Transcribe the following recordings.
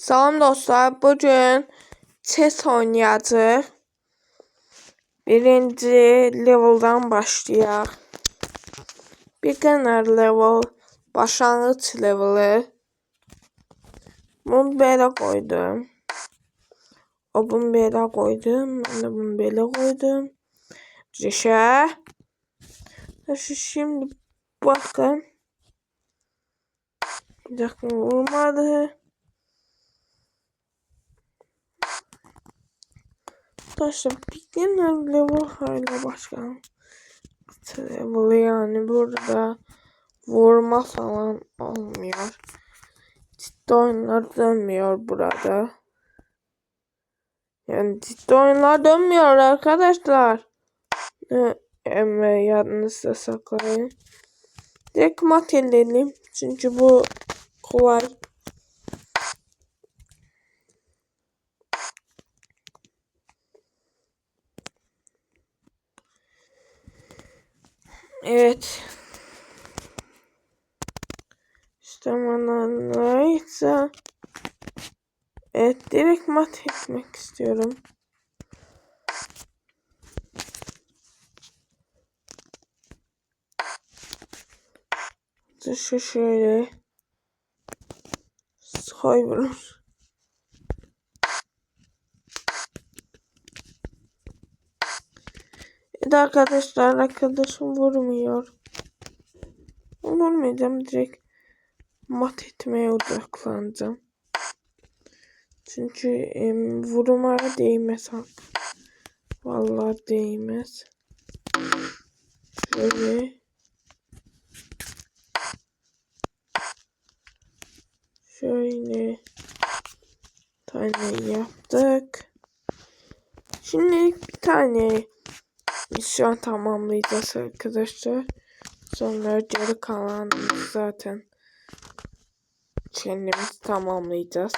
Salam dostlar, bugün chess oynayacağıq. Birinci level'dan başlayaq. Beginner level, başlangıç leveli. Bunu belə qoydum. O bunu belə qoydum. Mən də bunu belə qoydum. Cişə. Şimdi bakın. Bir dakika vurmadı. Arkadaşlar beginner level hala başkan. Level yani burada vurma falan olmuyor. Ciddi oyunlar dönmüyor burada. Yani ciddi oyunlar dönmüyor arkadaşlar. Ama yanınızda saklayın. Direkt mat edelim. Çünkü bu kolay. Evet. İşte bana neyse. Evet direkt mat etmek istiyorum. Dışı şöyle. Soyulur. Evet arkadaşlar arkadaşım vurmuyor. Vurmayacağım direkt mat etmeye odaklanacağım. Çünkü e, vurmaya değmez hak. Vallahi değmez. Şöyle. Şöyle. Tane yaptık. Şimdi bir tane misyon tamamlayacağız arkadaşlar. Sonra geri kalan zaten kendimiz tamamlayacağız.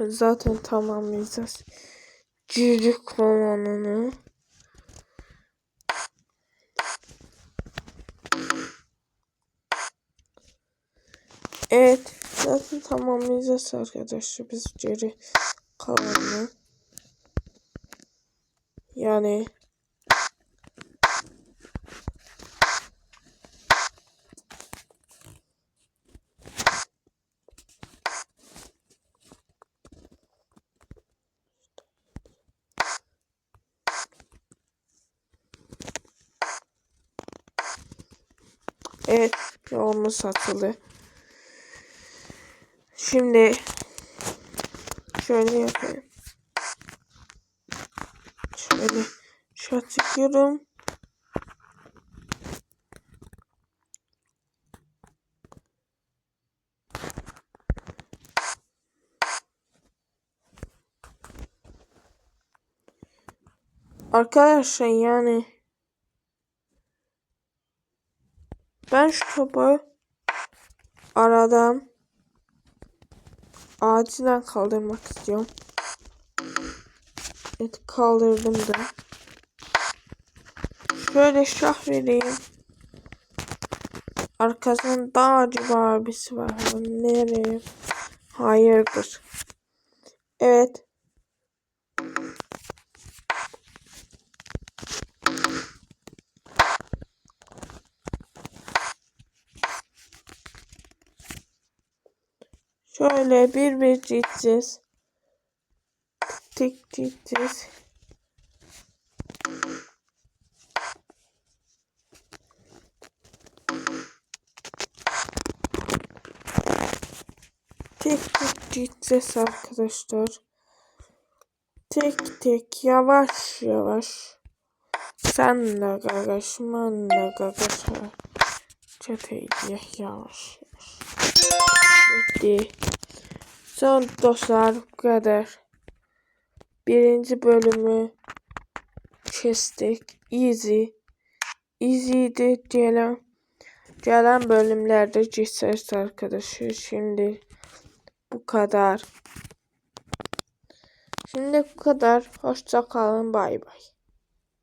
Zaten tamamlayacağız. Cücük kovanını. Evet. Zaten tamamlayacağız arkadaşlar. Biz geri kalanı. Yani Evet, yolumuz satıldı. Şimdi şöyle yapayım. Şöyle şat çekiyorum. Arkadaşlar yani ben şu topu aradan acilen kaldırmak istiyorum. Evet kaldırdım da. Şöyle şah vereyim. Arkasında dağcı abisi var. Nereye? Hayırdır. Evet. Şöyle bir bir gideceğiz. Tek gideceğiz. Tek tek gideceğiz arkadaşlar. Tek tek yavaş yavaş. Sen de gagaş, ben de gagaş. Çeteydi yavaş yavaş. Bitti. Son dostlar bu kadar. Birinci bölümü kestik. Easy. Easy'di gelen. Gelen bölümlerde geçeriz arkadaşlar. Şimdi bu kadar. Şimdi bu kadar. Hoşça kalın. Bay bay.